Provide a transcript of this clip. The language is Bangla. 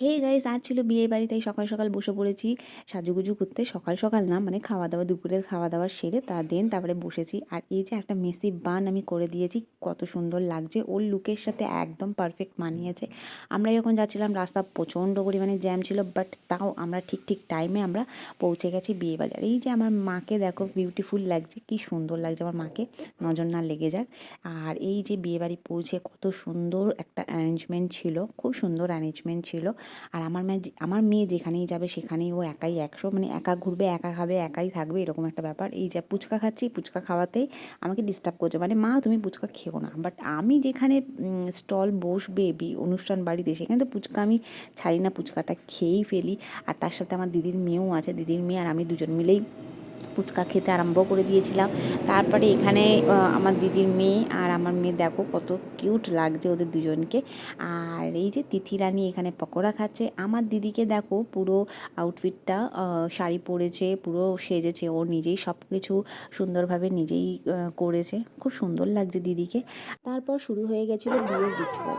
হে গাইস আজ ছিল বিয়ে বাড়ি, তাই সকাল সকাল বসে পড়েছি। সাজুগুজু করতে সকাল সকাল না মানে খাওয়া দাওয়া দুপুরের খাওয়া দাওয়া সেরে তা দেন তারপরে বসেছি। আর এই যে একটা মেসি বান আমি করে দিয়েছি, কত সুন্দর লাগছে। ওর লুকের সাথে একদম পারফেক্ট মানিয়েছে। আমরা যখন যাচ্ছিলাম, রাস্তা প্রচণ্ড পরিমাণে জ্যাম ছিল বাট তাও আমরা ঠিক ঠিক টাইমে আমরা পৌঁছে গেছি বিয়ে বাড়ি। আর এই যে আমার মাকে দেখো বিউটিফুল লাগছে, কি সুন্দর লাগছে আমার মাকে। নজর না লেগে যাক। আর এই যে বিয়ে বাড়ি পৌঁছে কত সুন্দর একটা অ্যারেঞ্জমেন্ট ছিল, খুব সুন্দর অ্যারেঞ্জমেন্ট ছিল। আর আমার মেয়ে আমার মেয়ে যেখানেই যাবে সেখানেই ও একাই একশো মানে একা ঘুরবে, একা খাবে, একাই থাকবে, এরকম একটা ব্যাপার। এই যা পুচকা খাচ্ছি পুচকা খাওয়াতেই আমাকে ডিস্টার্ব করছে। মানে মা, তুমি পুচকা খেও না। বাট আমি যেখানে স্টল বসবে, বি- অনুষ্ঠান বাড়িতে, সেখানে তো পুচকা আমি ছাড়ি না। পুচকাটা খেয়েই ফেলি। আর তার সাথে আমার দিদির মেয়েও আছে, দিদির মেয়ে আর আমি দুজন মিলেই ফুচকা খেতে আরম্ভ করে দিয়েছিলাম। তারপরে এখানে আমার দিদির মেয়ে আর আমার মেয়ে দেখো কত কিউট লাগছে ওদের দুজনকে। আর এই যে তিথি রানী এখানে পকোড়া খাচ্ছে। আমার দিদিকে দেখো পুরো আউটফিটটা শাড়ি পরেছে, পুরো সেজেছে। ও নিজেই সব কিছু সুন্দরভাবে নিজেই করেছে। খুব সুন্দর লাগছে দিদিকে। তারপর শুরু হয়ে গেছিল বিয়ের রিচুয়াল